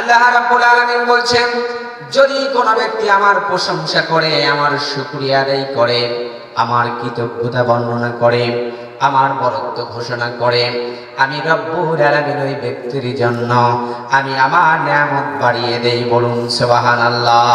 আল্লাহ রাব্বুল আলামিন বলছেন, যদি কোনো ব্যক্তি আমার প্রশংসা করে, আমার শুকরিয়া আদায় করে, আমার কৃতজ্ঞতা বর্ণনা করে, আমার বরত্ব ঘোষণা করে, আমি রব্বুল আলামিন ওই ব্যক্তির জন্য আমি আমার নিয়ামত বাড়িয়ে দেই বলুন সুবহানাল্লাহ।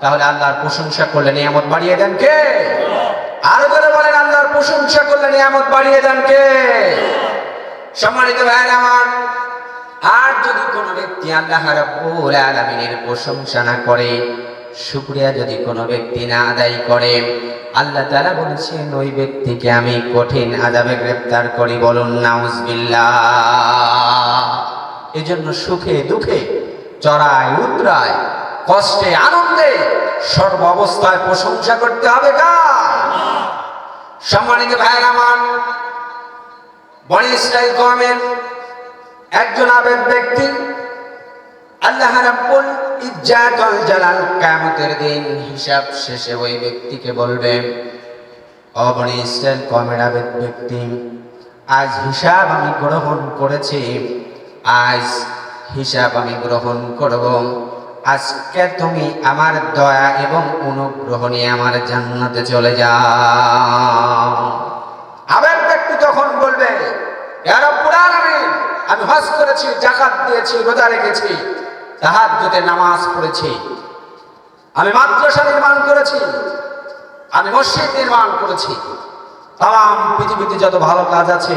তাহলে আল্লাহর প্রশংসা করলে নিয়ামত বাড়িয়ে দেন কে? আর করে বলেন, আল্লাহর প্রশংসা করলে নিয়ামত বাড়িয়ে দেন কে? সম্মানিত ভাইয়ের আমার আর যদি কোনো ব্যক্তি আল্লাহ রাব্বুল আলামিনের প্রশংসা না করে, শুকরিয়া যদি কোনো ব্যক্তি না আদায় করে, আল্লাহ তাআলা বলেছেন, ওই ব্যক্তিকে আমি কঠিন আযাবে গ্রেফতার করি, বলুন নাউজবিল্লাহ। এজন্য সুখে দুঃখে, চড়ায় উতরায়, কষ্টে আনন্দে, সর্ব অবস্থায় প্রশংসা করতে হবে কার? সম্মানিত ভাইয়ের আমার, বনি ইসরায়েল কমের একজন আবেদ ব্যক্তি আল্লাহ রাব্বুল ইজ্জাতুল জালাল কিয়ামতের দিন হিসাব শেষে ওই ব্যক্তিকে বলবে ও বনি ইসরায়েল কমের আবেদ ব্যক্তি আজ হিসাব আমি গ্রহণ করেছি আজ হিসাব আমি গ্রহণ করব। আজকে তুমি আমার দয়া এবং অনুগ্রহ নিয়ে আমার জান্নাতে চলে যাও। আবেদ ব্যক্তি তখন বলবে "ইয়া রাব্বুল আলামিন, আমি হজ করেছি, জাকাত দিয়েছি, রোজা রেখেছি, তাহাজ্জুদে নামাজ পড়েছি। আমি মাদ্রাসা নির্মাণ করেছি, আমি মসজিদ নির্মাণ করেছি। তাম পৃথিবীতে যত ভালো কাজ আছে,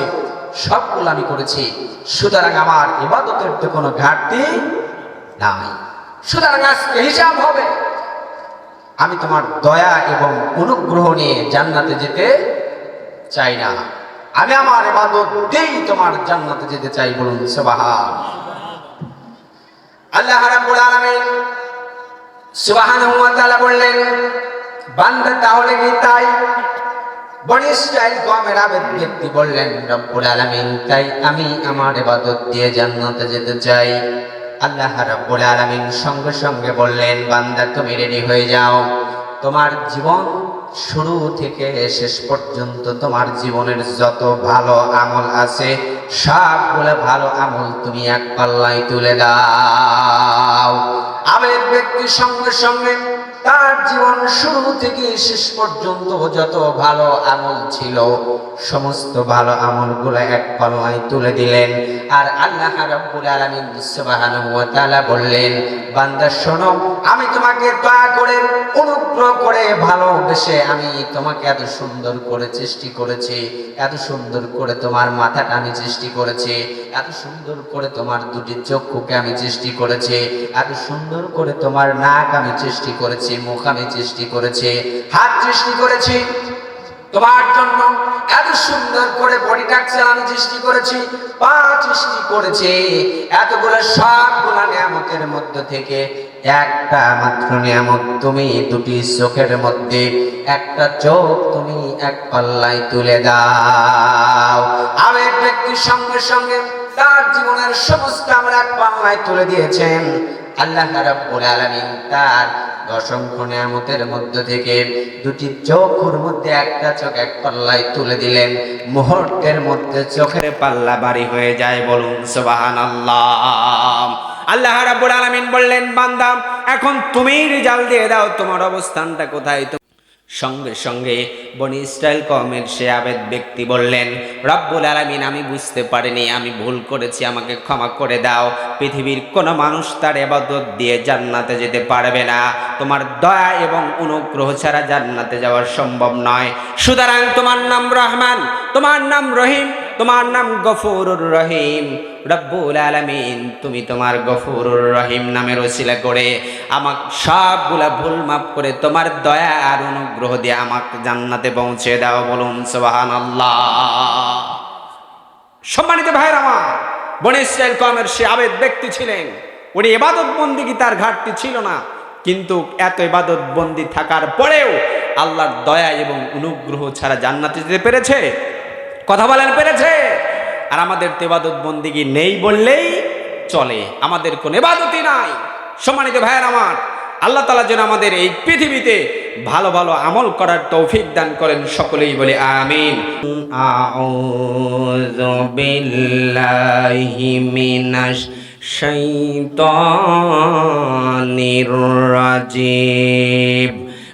সবগুলো আমি করেছি। সুতরাং আমার ইবাদতের তো কোনো ঘাটতি নাই। সুতরাং আজকে হিসাব হবে। আমি তোমার দয়া এবং অনুগ্রহ নিয়ে জান্নাতে যেতে চাই না। আমি আমার ইবাদত দিয়েই তোমার জান্নাতে যেতে চাই বলুন, সুবহান। আল্লাহ রাব্বুল আলামিন সুবহানাহু ওয়া তাআলা বললেন, বান্দা তাহলে কি তাই? বনি ইসরাইল কমের আবেদ ব্যক্তি বললেন, রব্বুল আলামিন, তাই আমি আমার ইবাদত দিয়ে জান্নাতে যেতে চাই। আল্লাহ রাব্বুল আলামিন সঙ্গে সঙ্গে বললেন, বান্দা, তুমি রেডি হয়ে যাও। তোমার জীবন শুরু থেকে শেষ পর্যন্ত তোমার জীবনের যত ভালো আমল আছে, সবগুলো ভালো আমল তুমি এক পাল্লাই তুলে দাও। আমের ব্যক্তির সঙ্গে সঙ্গে তার জীবন শুরু থেকে শেষ পর্যন্ত যত ভালো আমল ছিল সমস্ত ভালো আমল আমলগুলো এক পাল্লায় তুলে দিলেন। আর আল্লাহ রাব্বুল আলামিন সুবহানাহু ওয়া তাআলা বললেন, বান্দা, শোনো, আমি তোমাকে দয়া করে, অনুগ্রহ করে ভালোবেসে আমি তোমাকে এত সুন্দর করে সৃষ্টি করেছি, এত সুন্দর করে তোমার মাথাটা আমি সৃষ্টি করেছি, এত সুন্দর করে তোমার দুটি চক্ষুকে আমি সৃষ্টি করেছি, এত সুন্দর করে তোমার নাক আমি সৃষ্টি করেছি, মুখ আমি সৃষ্টি করেছি, হাত সৃষ্টি করেছি। তোমার জন্য এত সুন্দর করে বডি টাকচার আমি সৃষ্টি করেছি, পা সৃষ্টি করেছে। এতগুলো সবগুলো নিয়ামতের মধ্য থেকে একটা মাত্র নিয়ামত তুমি দুটি চোখের মধ্যে, একটা চোখ তুমি এক পাল্লায় তুলে দাও। আবেগ ব্যক্তির সঙ্গে সঙ্গে তার জীবনের সমস্ত আমরা এক পাল্লায় তুলে দিয়েছেন। আল্লাহ রাব্বুল আলামিন তার অসংখ্য নিয়ামতের মধ্য থেকে দুটি চোখের মধ্যে, একটা চোখ এক পাল্লায় তুলে দিলেন। মুহূর্তের মধ্যে চোখের পাল্লা বাড়ি হয়ে যায় বলুন, সুবহানাল্লাহ। আল্লাহ রাব্বুল আলামিন বললেন, বান্দা, এখন তুমি রিজাল দিয়ে দাও, তোমার অবস্থানটা কোথায়? সঙ্গে সঙ্গে বনি ইসরায়েল কমের সে আবেদ ব্যক্তি বললেন, রব্বুল আলমিন, আমি বুঝতে পারিনি, আমি ভুল করেছি, আমাকে ক্ষমা করে দাও। পৃথিবীর কোনো মানুষ তার এবাদত দিয়ে জান্নাতে যেতে পারবে না। তোমার দয়া এবং অনুগ্রহ ছাড়া জান্নাতে যাওয়া সম্ভব নয়। সুতরাং তোমার নাম রহমান, তোমার নাম রহিম তোমার নাম গফুরুর রহিম। রব্বুল আলামিন, তুমি তোমার গফুরুর রহিম নামের ওসিলা করে আমাক সবগুলা ভুল মাফ করে তোমার দয়া আর অনুগ্রহ দিয়ে আমাকে জান্নাতে পৌঁছে দাও বলুন, সুবহানাল্লাহ। সম্মানিত ভাইয়ের আমার, বনে ইসরায়েল কমের সে আবেদ ব্যক্তি ছিলেন। উনি এবাদত বন্দিগি তার ঘাটতি ছিল না। কিন্তু এত এবাদত বন্দি থাকার পরেও আল্লাহর দয়া এবং অনুগ্রহ ছাড়া জান্নাতে যেতে পেরেছে। কথা বলেন পেরেছে? আর আমাদের তেবাদত বন্দিগি নেই বললেই চলে। আমাদের কোনো এবাদতই নাই। সম্মানিত ভাইয়ের আমার, আল্লাহ তালা যেন আমাদের এই পৃথিবীতে ভালো ভালো আমল করার তৌফিক দান করেন সকলেই বলে আমিন। মিনাশ নির রাজীব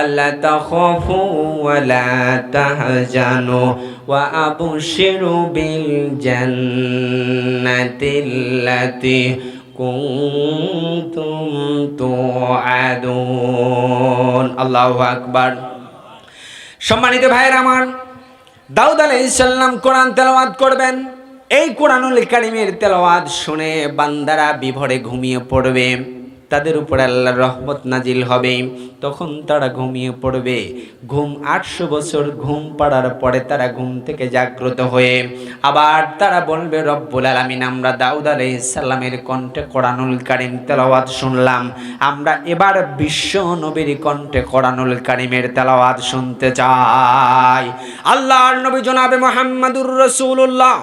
আল্লাহ তখফু ওয়ালা তাহজানু ওয়া আবশিরু বিল জান্নাতিল্লাতি কুনতুম তুআদুন। আল্লাহু আকবার। সম্মানিত ভাইয়েরা আমার, দাউদ আলাইহিসসালাম কোরআন তেলাওয়াত করবেন। এই কোরআনুল কারিমের তেলাওয়াত শুনে বান্দারা বিভরে ঘুমিয়ে পড়বে। তাদের উপর আল্লাহর রহমত নাজিল হবে। তখন তারা ঘুমিয়ে পড়বে। ঘুম আটশো বছর ঘুম পাড়ার পরে তারা ঘুম থেকে জাগ্রত হয়ে আবার তারা বলবে, রব্বুল আলামিন, আমরা দাউদ আলাইসাল্লামের কণ্ঠে কোরআনুল কারিম তেলাওয়াত শুনলাম। আমরা এবার বিশ্ব নবীর কণ্ঠে কোরআনুল কারিমের তেলাওয়াত শুনতে চাই। আল্লাহর নবী জনাবে মোহাম্মদুর রসুল্লাহ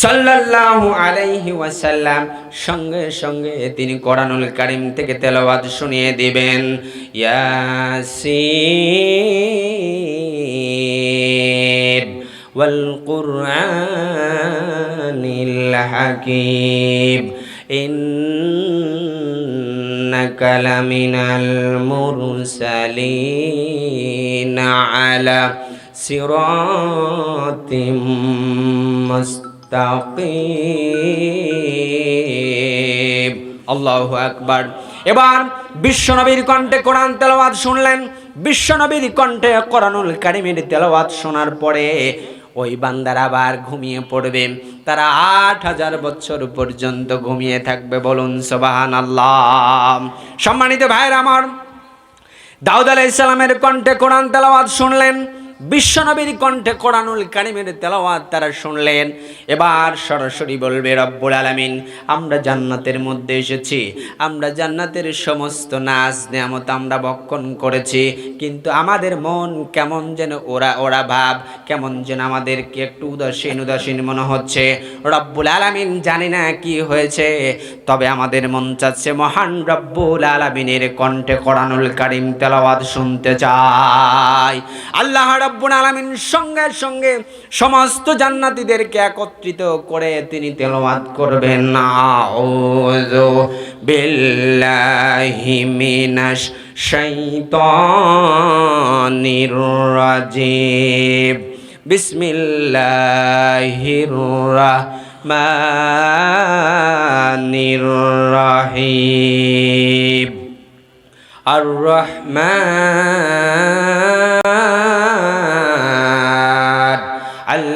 সাল্লাল্লাহু আলাইহি ওয়াসাল্লাম, সঙ্গে সঙ্গে তিনি কোরআনুল কারিম থেকে তেলাওয়াত শুনিয়ে দিবেন। ইয়াসিন ওয়াল কুরআনিল হাকিম, ইন্নাকা লামিনাল মুরসালিন আলা সিরাতিম মুস্তাকিম আল্লাহু আকবার। এবার বিশ্বনবীর কণ্ঠে কোরআন তেলাওয়াত শুনলেন। বিশ্বনবীর কণ্ঠে কোরআনুল কারিমের তেলাওয়াত শোনার পরে ওই বান্দার আবার ঘুমিয়ে পড়বে। তারা আট হাজার বছর পর্যন্ত ঘুমিয়ে থাকবে বলুন সোবাহান আল্লাহ সম্মানিত ভাইয়ের আমার, দাউদ আলাইসালামের কণ্ঠে কোরআন তেলাওয়াত শুনলেন। বিশ্বনবীর কণ্ঠে কোরআনুল কারিমের তেলাওয়াত তারা শুনলেন। এবার সরাসরি বলবে রব্বুল আলামিন, আমরা জান্নাতের মধ্যে এসেছি, আমরা জান্নাতের সমস্ত নাচ, নেয়ামত আমরা বক্ষণ করেছি, কিন্তু আমাদের মন কেমন যেন ওরা ওরা ভাব, কেমন যেন আমাদেরকে একটু উদাসীন উদাসীন মনে হচ্ছে। রব্বুল আলামিন জানি না কি হয়েছে, তবে আমাদের মন চাচ্ছে মহান রব্বুল আলামিনের কণ্ঠে কোরআনুল কারিম তেলাওয়াত শুনতে চাই। আল্লাহ রব্বুল আলমিন সঙ্গে সঙ্গে সমস্ত জান্নাতিদেরকে একত্রিত করে তিনি তেলবাদ করবেন। বিল্লাহিমিনাশ শৈতানির রাজিব। বিসমিল্লাহির রহমানির রহিম। আর রহমান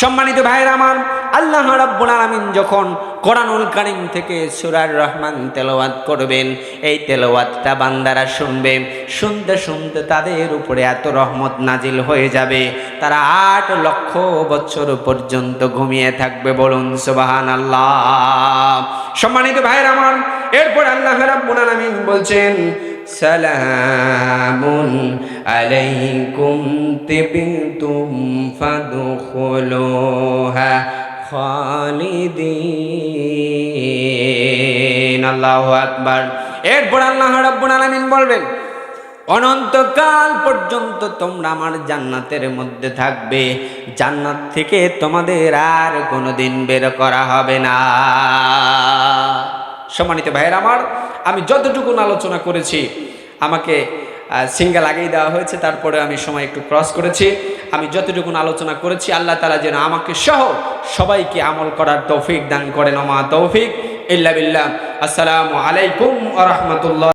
সম্মানিত ভাইয়ের আমার, আল্লাহ রাব্বুল আলামিন যখন কোরআনুল কারিম থেকে সূরার রহমান তেলাওয়াত করবেন, এই তেলাওয়াতটা বান্দারা শুনবে, শুনতে শুনতে তাদের উপরে এত রহমত নাজিল হয়ে যাবে, তারা আট লক্ষ বছর পর্যন্ত ঘুমিয়ে থাকবে বলুন সুবাহান আল্লাহ সম্মানিত ভাইয়ের আমার, এরপর আল্লাহ রাব্বুল আলামিন বলছেন, সালামুন আলাইকুম তিবিতুম ফাদখুলুহা খালিদিন। আল্লাহু আকবার। এরপর আল্লাহ রাব্বুল আলামিন বলবেন, অনন্তকাল পর্যন্ত তোমরা আমার জান্নাতের মধ্যে থাকবে। জান্নাত থেকে তোমাদের আর কোনোদিন বের করা হবে না। সম্মানিত ভাইয়ের আমার, আমি যতটুকু আলোচনা করেছি, আমাকে সিঙ্গেল আগেই দেওয়া হয়েছে, তারপরে আমি সময় একটু ক্রস করেছি। আমি যতটুকু আলোচনা করেছি, আল্লাহ তালা যেন আমাকে সহ সবাইকে আমল করার তৌফিক দান করেন। অমা তৌফিক ইল্লা বিল্লাহ। আসসালামু আলাইকুম আ রহমতুল্লাহ।